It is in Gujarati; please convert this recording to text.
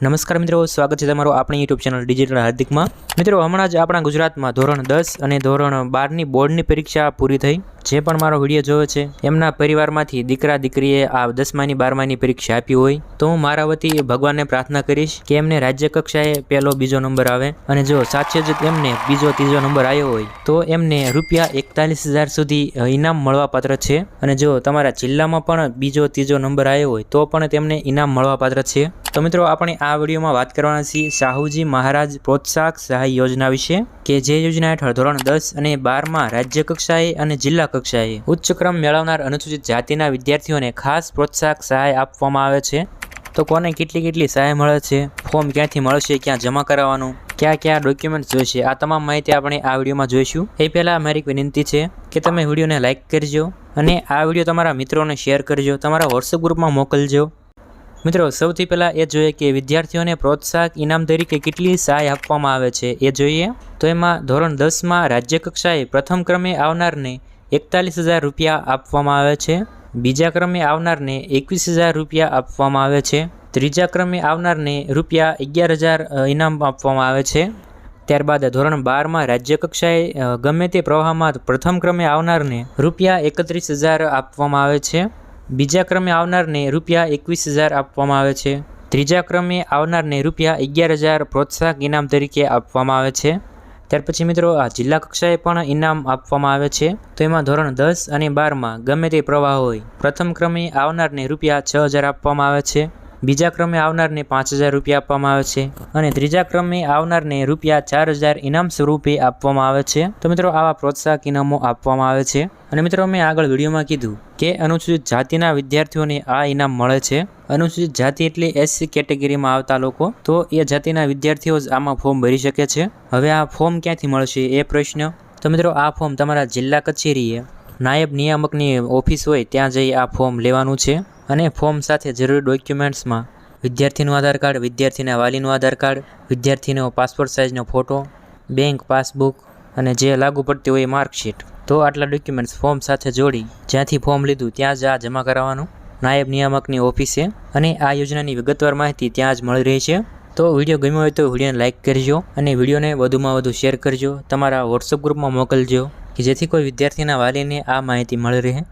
નમસ્કાર મિત્રો, સ્વાગત છે તમારું આપણી યુટ્યુબ ચેનલ ડિજિટલ હાર્દિકમાં. મિત્રો, હમણાં જ આપણા ગુજરાતમાં ધોરણ દસ અને ધોરણ બારની બોર્ડની પરીક્ષા પૂરી થઈ. જે પણ મારો વીડિયો જોયો છે, એમના પરિવારમાંથી દીકરા દીકરીએ આ દસમાની બારમાની પરીક્ષા આપી હોય, તો હું મારા વતી ભગવાનને પ્રાર્થના કરીશ કે એમને રાજ્ય કક્ષાએ પહેલો બીજો નંબર આવે. અને જો સાચે જ એમને બીજો ત્રીજો નંબર આવ્યો હોય, તો એમને રૂપિયા એકતાલીસ હજાર સુધી ઇનામ મળવાપાત્ર છે. અને જો તમારા જિલ્લામાં પણ બીજો ત્રીજો નંબર આવ્યો હોય, તો પણ તેમને ઇનામ મળવાપાત્ર છે. તો મિત્રો, આપણે આ વિડીયોમાં વાત કરવાના છીએ શાહુજી મહારાજ પ્રોત્સાહક સહાય યોજના વિશે, કે જે યોજના હેઠળ ધોરણ દસ અને બારમાં રાજ્ય કક્ષાએ અને જિલ્લા કક્ષાએ ઉચ્ચ ક્રમ મેળવનાર અનુસૂચિત જાતિના વિદ્યાર્થીઓને ખાસ પ્રોત્સાહક સહાય આપવામાં આવે છે. તો કોને કેટલી કેટલી સહાય મળે છે? ફોર્મ ક્યાંથી મળશે? ક્યાં જમા કરાવવાનું? કયા કયા ડોક્યુમેન્ટ્સ જોઈશે? આ તમામ માહિતી આપણે આ વિડીયોમાં જોઈશું. એ પહેલાં મારી વિનંતી છે કે તમે વિડીયોને લાઇક કરજો અને આ વીડિયો તમારા મિત્રોને શેર કરજો. તમારા વોટ્સઅપ ગ્રુપમાં મોકલજો. મિત્રો, સૌથી પહેલાં એ જોઈએ કે વિદ્યાર્થીઓને પ્રોત્સાહક ઇનામ તરીકે કેટલી સહાય આપવામાં આવે છે એ જોઈએ. તો એમાં ધોરણ દસમાં રાજ્યકક્ષાએ પ્રથમ ક્રમે આવનારને એકતાલીસ હજાર રૂપિયા આપવામાં આવે છે. બીજા ક્રમે આવનારને એકવીસ હજાર રૂપિયા આપવામાં આવે છે. ત્રીજા ક્રમે આવનારને રૂપિયા અગિયાર હજાર ઇનામ આપવામાં આવે છે. ત્યારબાદ ધોરણ બારમાં રાજ્યકક્ષાએ ગમે તે પ્રવાહમાં પ્રથમ ક્રમે આવનારને રૂપિયા એકત્રીસ હજાર આપવામાં આવે છે. બીજા ક્રમે આવનારને રૂપિયા એકવીસ હજાર આપવામાં આવે છે. ત્રીજા ક્રમે આવનારને રૂપિયા અગિયાર હજાર પ્રોત્સાહક ઇનામ તરીકે આપવામાં આવે છે. ત્યાર પછી મિત્રો, આ જિલ્લા કક્ષાએ પણ ઇનામ આપવામાં આવે છે. તો એમાં ધોરણ દસ અને બારમાં ગમે તે પ્રવાહ હોય, પ્રથમ ક્રમે આવનારને રૂપિયા છ હજાર આપવામાં આવે છે. બીજા ક્રમે આવનારને પાંચ હજાર રૂપિયા આપવામાં આવે છે અને ત્રીજા ક્રમે આવનારને રૂપિયા ચાર હજાર ઇનામ સ્વરૂપે આપવામાં આવે છે. તો મિત્રો, આવા પ્રોત્સાહક ઇનામો આપવામાં આવે છે. અને મિત્રો, મેં આગળ વિડીયોમાં કીધું કે અનુસૂચિત જાતિના વિદ્યાર્થીઓને આ ઇનામ મળે છે. અનુસૂચિત જાતિ એટલે એસસી કેટેગરીમાં આવતા લોકો. તો એ જાતિના વિદ્યાર્થીઓ જ આમાં ફોર્મ ભરી શકે છે. હવે આ ફોર્મ ક્યાંથી મળશે એ પ્રશ્ન. તો મિત્રો, આ ફોર્મ તમારા જિલ્લા કચેરીએ નાયબ નિયામકની ઓફિસ હોય ત્યાં જઈ આ ફોર્મ લેવાનું છે અને ફોર્મ સાથે જરૂરી ડોક્યુમેન્ટ્સમાં વિદ્યાર્થીનું આધાર કાર્ડ, વિદ્યાર્થીના વાલીનું આધાર કાર્ડ, વિદ્યાર્થીનો પાસપોર્ટ સાઇઝનો ફોટો, બેંક પાસબુક અને જે લાગુ પડતી હોય માર્કશીટ. તો આટલા ડોક્યુમેન્ટ્સ ફોર્મ સાથે જોડી જ્યાંથી ફોર્મ લીધું ત્યાં જ આ જમા કરાવવાનું નાયબ નિયામકની ઓફિસે અને આ યોજનાની વિગતવાર માહિતી ત્યાં જ મળી રહી છે. તો વીડિયો ગમ્યો હોય તો વિડીયોને લાઇક કરજો અને વિડીયોને વધુમાં વધુ શેર કરજો. તમારા વોટ્સઅપ ગ્રુપમાં મોકલજો. કે જેથી કોઈ વિદ્યાર્થીના વાલીને આ માહિતી મળી રહે.